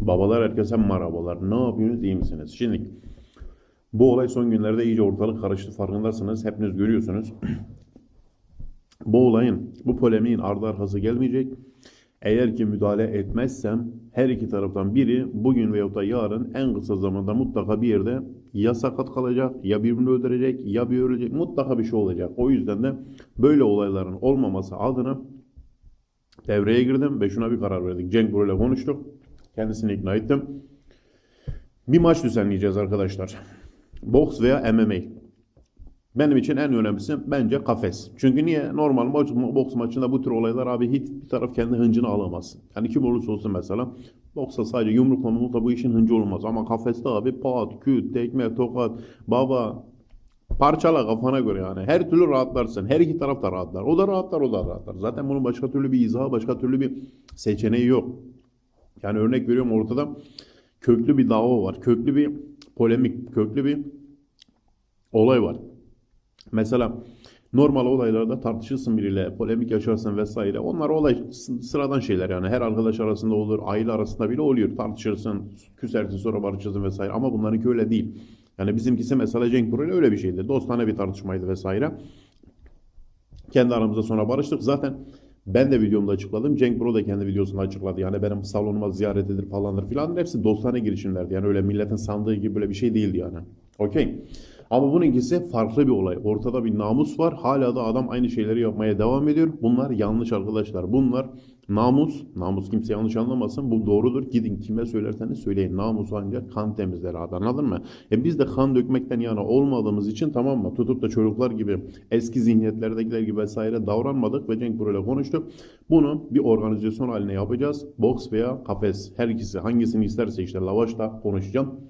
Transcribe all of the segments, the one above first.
Babalar herkese merhabalar. Ne yapıyorsunuz? iyi misiniz? Şimdi bu olay son günlerde iyice ortalık karıştı farkındasınız. Hepiniz görüyorsunuz. bu olayın, bu polemiğin ardı arkası gelmeyecek. Eğer ki müdahale etmezsem her iki taraftan biri bugün veyahut da yarın en kısa zamanda mutlaka bir yerde ya sakat kalacak, ya birbirini öldürecek, ya bir ölecek. Mutlaka bir şey olacak. O yüzden de böyle olayların olmaması adına devreye girdim ve şuna bir karar verdik. Cenk Buru ile konuştuk. Kendisini ikna ettim. Bir maç düzenleyeceğiz arkadaşlar. Boks veya MMA. Benim için en önemlisi bence kafes. Çünkü niye? Normal maç, boks maçında bu tür olaylar abi hiç bir taraf kendi hıncını alamaz. Yani kim olursa olsun mesela. Boksta sadece yumrukla mumrukla bu işin hıncı olmaz. Ama kafeste abi pat, küt, tekme, tokat, baba parçala kafana göre yani. Her türlü rahatlarsın. Her iki taraf da rahatlar. O da rahatlar, o da rahatlar. Zaten bunun başka türlü bir izahı, başka türlü bir seçeneği yok. Yani örnek veriyorum ortada köklü bir dava var. Köklü bir polemik, köklü bir olay var. Mesela normal olaylarda tartışırsın biriyle, polemik yaşarsın vesaire. Onlar olay sıradan şeyler yani. Her arkadaş arasında olur, aile arasında bile oluyor. Tartışırsın, küsersin sonra barışırsın vesaire. Ama bunlarınki öyle değil. Yani bizimkisi mesela Cenk Buru ile öyle bir şeydi. Dostane bir tartışmaydı vesaire. Kendi aramızda sonra barıştık. Zaten ben de videomda açıkladım. Cenk Bro da kendi videosunda açıkladı. Yani benim salonuma ziyaret edilir falandır filan. Hepsi dostane girişimlerdi. Yani öyle milletin sandığı gibi böyle bir şey değildi yani. Okey. Ama bununkisi farklı bir olay. Ortada bir namus var. Hala da adam aynı şeyleri yapmaya devam ediyor. Bunlar yanlış arkadaşlar. Bunlar namus. Namus kimse yanlış anlamasın. Bu doğrudur. Gidin kime söylerseniz söyleyin. Namus ancak kan temizler abi anladın mı? E biz de kan dökmekten yana olmadığımız için tamam mı? Tutup da çocuklar gibi eski zihniyetlerdekiler gibi vesaire davranmadık ve Cenk ile konuştuk. Bunu bir organizasyon haline yapacağız. Boks veya kafes. Her ikisi hangisini isterse işte lavaşla konuşacağım.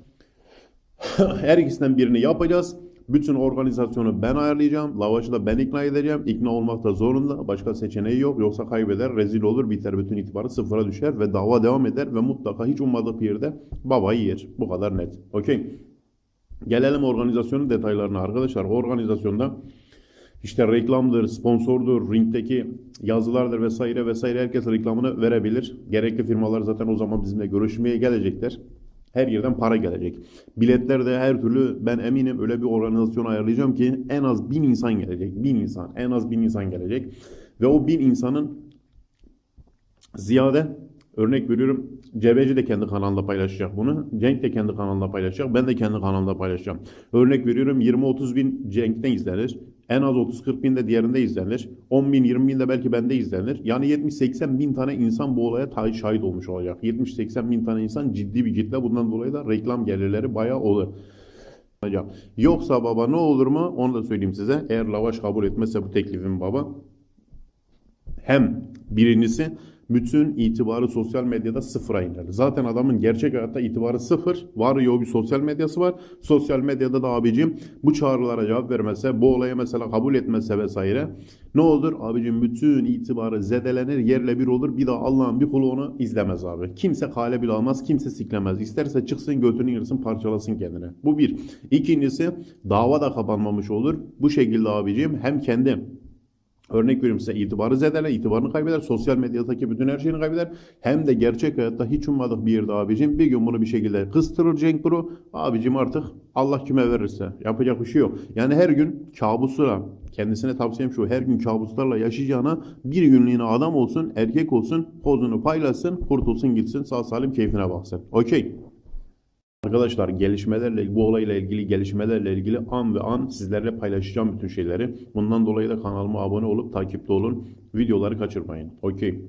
Her ikisinden birini yapacağız. Bütün organizasyonu ben ayarlayacağım. Lavaşı da ben ikna edeceğim. İkna olmak da zorunda. Başka seçeneği yok. Yoksa kaybeder, rezil olur, biter. Bütün itibarı sıfıra düşer ve dava devam eder ve mutlaka hiç ummadığı bir yerde babayı yer. Bu kadar net. Okey. Gelelim organizasyonun detaylarına arkadaşlar. Organizasyonda işte reklamdır, sponsordur, ringdeki yazılardır vesaire vesaire herkes reklamını verebilir. Gerekli firmalar zaten o zaman bizimle görüşmeye gelecekler. Her yerden para gelecek. Biletler de her türlü ben eminim öyle bir organizasyon ayarlayacağım ki en az bin insan gelecek. Bin insan. En az bin insan gelecek. Ve o bin insanın ziyade örnek veriyorum Cebeci de kendi kanalında paylaşacak bunu. Cenk de kendi kanalında paylaşacak. Ben de kendi kanalımda paylaşacağım. Örnek veriyorum 20-30 bin Cenk'te izlenir. En az 30-40 bin de diğerinde izlenir. 10 bin 20 bin de belki bende izlenir. Yani 70-80 bin tane insan bu olaya ta- şahit olmuş olacak. 70-80 bin tane insan ciddi bir kitle. Bundan dolayı da reklam gelirleri bayağı olur. Yoksa baba ne olur mu? Onu da söyleyeyim size. Eğer Lavaş kabul etmezse bu teklifimi baba hem birincisi bütün itibarı sosyal medyada sıfıra iner. Zaten adamın gerçek hayatta itibarı sıfır. Var ya bir sosyal medyası var. Sosyal medyada da abicim bu çağrılara cevap vermese, bu olaya mesela kabul etmese vesaire ne olur? Abicim bütün itibarı zedelenir, yerle bir olur. Bir daha Allah'ın bir kulu onu izlemez abi. Kimse kale bile almaz, kimse siklemez. İsterse çıksın götünü yırsın, parçalasın kendine. Bu bir. İkincisi dava da kapanmamış olur. Bu şekilde abicim hem kendi Örnek veriyorum size itibarı zedeler, itibarını kaybeder, sosyal medyadaki bütün her şeyini kaybeder. Hem de gerçek hayatta hiç ummadık bir yerde abicim bir gün bunu bir şekilde kıstırır Cenk Bro. Abicim artık Allah kime verirse yapacak bir şey yok. Yani her gün kabusla kendisine tavsiyem şu her gün kabuslarla yaşayacağına bir günlüğüne adam olsun, erkek olsun, pozunu paylaşsın, kurtulsun gitsin, sağ salim keyfine baksın. Okey. Arkadaşlar gelişmelerle bu olayla ilgili gelişmelerle ilgili an ve an sizlerle paylaşacağım bütün şeyleri. Bundan dolayı da kanalıma abone olup takipte olun. Videoları kaçırmayın. Okey.